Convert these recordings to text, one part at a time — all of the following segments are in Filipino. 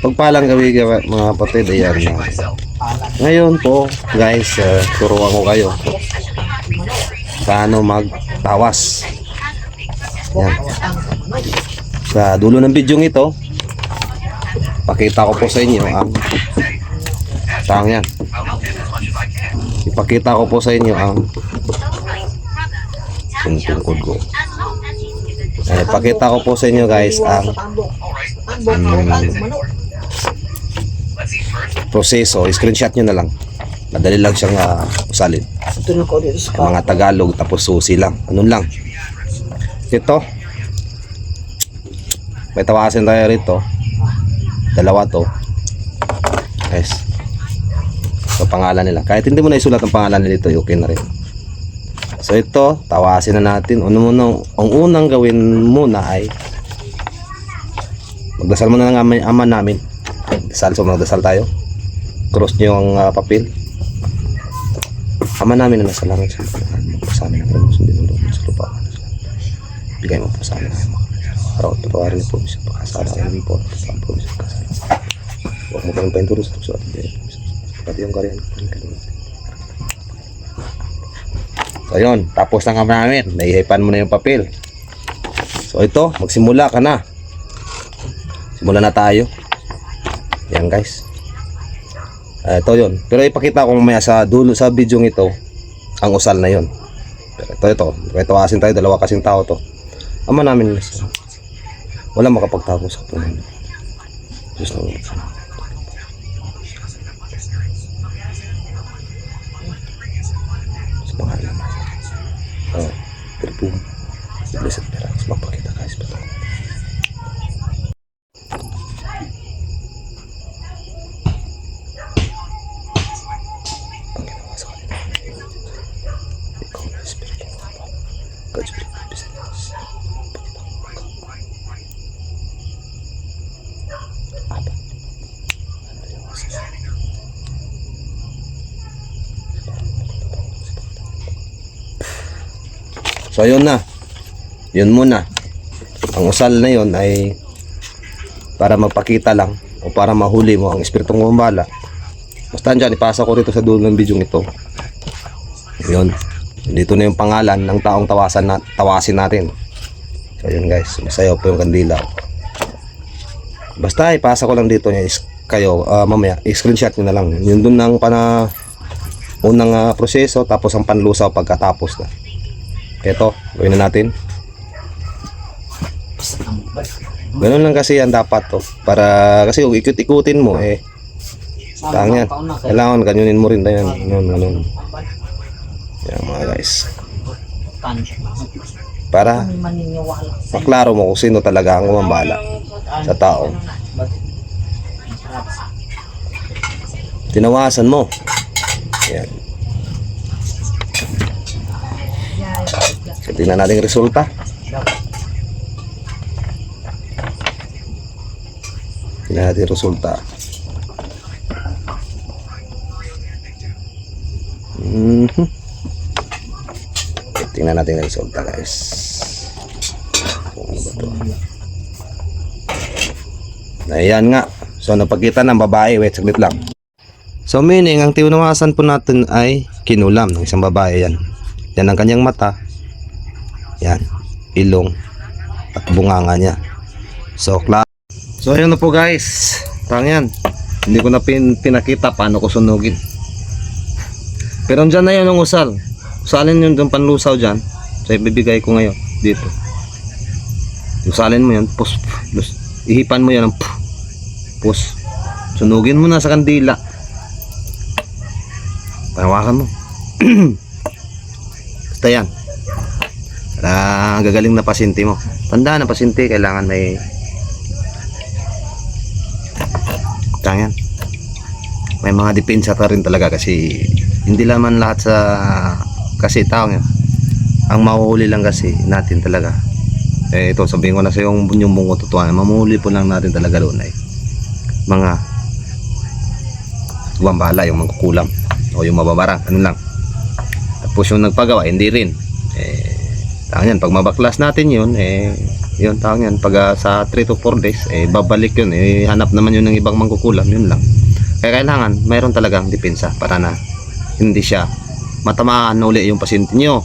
Pagpalang gawa- mga kapatid, ayan na. Ngayon po, guys, uh, turuan ko kayo paano magtawas. Yan. Sa dulo ng video ito, pakita ko po sa inyo ang saan yan. Ipakita ko po sa inyo ang yung tungkod ko. Eh, pakita ko po sa inyo guys ang proseso. Screenshot nyo na lang. Madali lang siyang uh, usalin. Ito na ko sa mga Tagalog tapos susi lang. Anong lang. Ito. May tawasin tayo rito. Dalawa to. Guys. Ito pangalan nila. Kahit hindi mo na isulat ang pangalan nila ito, okay na rin. So ito, tawasin na natin. Ano muna, ang unang gawin muna ay magdasal muna ng ama, ama namin. Dasal, so magdasal tayo. Cross nyo ang ah, papel. Ama namin na nasa langit sa pagkakaan mo po sa amin ang hindi mo doon sa lupa. Bigay mo po sa amin ang araw at patawarin niyo po sa pagkasala ng aming po at pagkasala po sa pagkasala. Huwag mo kami painturo sa tukso at hindi. Pati yung karyan. So yun, tapos ng ama namin. Naihipan mo na yung papel. So ito, magsimula ka na. Simula na tayo. Yan guys. Ito yun. Pero ipakita ko mamaya sa dulo sa video ito ang usal na yun. Pero ito, ito. May tawasin tayo. Dalawa kasing tao to. Ama namin wala makapagtapos sa punan. Diyos na wala. Sa pangalan na. Oh, perfume. Blessed parents. God's will? Ano yungasa? So yun na. Yun muna. Ang usal na yun ay para magpakita lang o para mahuli mo ang espiritong gumala. Basta dyan, ipasa ko rito sa dulo ng video ito. Yun. Dito na yung pangalan ng taong tawasan na, tawasin natin. So yun guys, masayaw po yung kandila. Basta ipasa ko lang dito niya is kayo ah, mamaya i-screenshot niyo na lang. Yun dun ng pana unang ah, proseso tapos ang panlusaw pagkatapos na. Ito, gawin na natin. Ganun lang kasi yan dapat to. Para kasi kung ikut-ikutin mo eh Tang yan. Kailangan kanyunin mo rin yan. Ganun, ganun. Yan mga guys. Para maklaro mo kung sino talaga ang umambala sa tao. Tinawasan mo. Yan. So, tingnan natin resulta. Tingnan natin resulta. Mhm. Tingnan natin yung resulta guys. Kung ba to? Ayan nga. So napagkita ng babae. Wait, saglit lang. So meaning, ang tinuwasan po natin ay kinulam ng isang babae yan. Yan ang kanyang mata. Yan. Ilong. At bunganga niya. So, So ayun na po guys. Tang yan. Hindi ko na pin pinakita paano ko sunugin. Pero dyan na yun ang usal. Usalin yun yung panlusaw dyan. So ibibigay ko ngayon dito. Usalin mo yan. Pus, pus. Ihipan mo yan ng pus. Sunugin mo na sa kandila. Panawakan mo. Basta yan. Para gagaling na pasyente mo. Tandaan na pasyente, kailangan may Tangan. May mga depensa ka rin talaga kasi hindi laman lahat sa kasi tao nga. Ang mahuhuli lang kasi natin talaga. Eh ito sabihin ko na sa yung yung bungo totoo. Mamuhuli po lang natin talaga doon ay mga bambala yung mangkukulam o yung mababara ano lang tapos yung nagpagawa hindi rin eh tangan yan pag mabaklas natin yun eh yun tawag yan pag ah, sa 3 to 4 days eh babalik yun eh hanap naman yun ng ibang mangkukulam yun lang kaya kailangan mayroon talagang depensa para na hindi siya matamaan uli yung pasyente nyo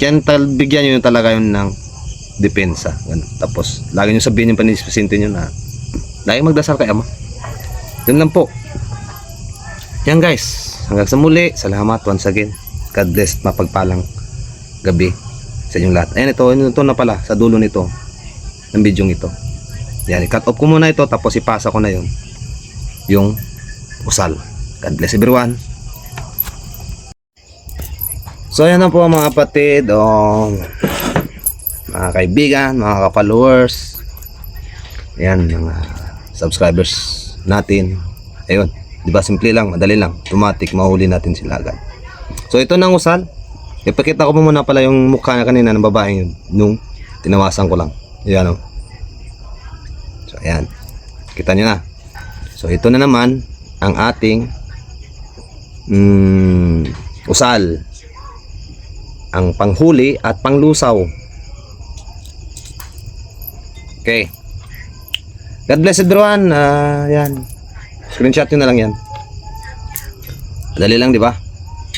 kaya bigyan nyo yun talaga yun ng depensa Ganun. tapos lagi nyo sabihin yung pasyente nyo na lagi magdasal kay ama yun lang po yan guys hanggang sa muli salamat once again God bless mapagpalang gabi sa inyong lahat. Ayan ito, ito na pala sa dulo nito ng video ito. Yan, i-cut off ko muna ito tapos ipasa ko na yun yung usal. God bless everyone. So ayan na po mga kapatid, o mga kaibigan, mga ka-followers. Ayan, mga subscribers natin. Ayun, di ba simple lang, madali lang. Automatic, mahuli natin sila agad. So ito na ang usal. Ipakita ko muna pala yung mukha na kanina ng babae yun nung tinawasan ko lang. Yan o. So ayan. Kita nyo na. So ito na naman ang ating mm, usal. Ang panghuli at panglusaw. Okay. God bless everyone. Ah, yan. Screenshot nyo na lang yan. Dali lang, di ba?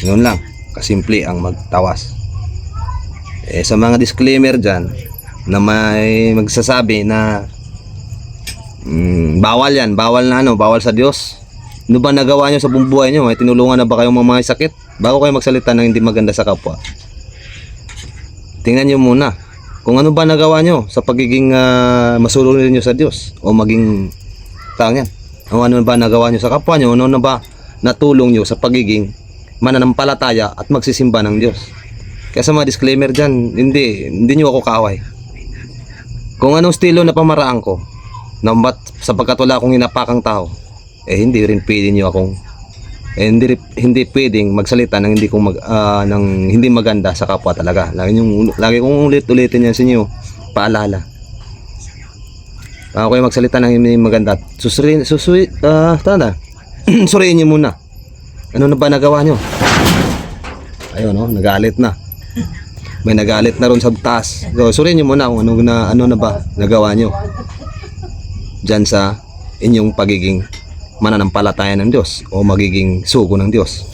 Ganun lang. Kasimple ang magtawas. Eh, sa mga disclaimer dyan, na may magsasabi na mm, bawal yan, bawal na ano, bawal sa Diyos. Ano ba nagawa nyo sa buong buhay nyo? May tinulungan na ba kayong mga may sakit? Bago kayo magsalita ng hindi maganda sa kapwa. Tingnan nyo muna kung ano ba nagawa nyo sa pagiging uh, masulong nyo sa Diyos o maging tawag yan. O ano ba nagawa nyo sa kapwa nyo? Ano ba natulong nyo sa pagiging mananampalataya at magsisimba ng Diyos. Kaya sa mga disclaimer dyan, hindi, hindi nyo ako kaaway. Kung anong estilo na pamaraan ko, na sapagkat wala akong hinapakang tao, eh hindi rin pwede nyo akong, eh, hindi, hindi pwedeng magsalita ng hindi, kong mag, ah, ng hindi maganda sa kapwa talaga. Lagi, yung, lagi kong ulit-ulitin yan sa inyo, paalala. Ako kayo magsalita ng hindi maganda. Susuri, susuri, ah, tanda. Suriin nyo muna. Ano na ba nagawa nyo? Ayun, oh, nagalit na. May nagalit na ron sa taas. So, suriin nyo muna kung ano na, ano na ba nagawa nyo. Diyan sa inyong pagiging mananampalataya ng Diyos o magiging sugo ng Diyos.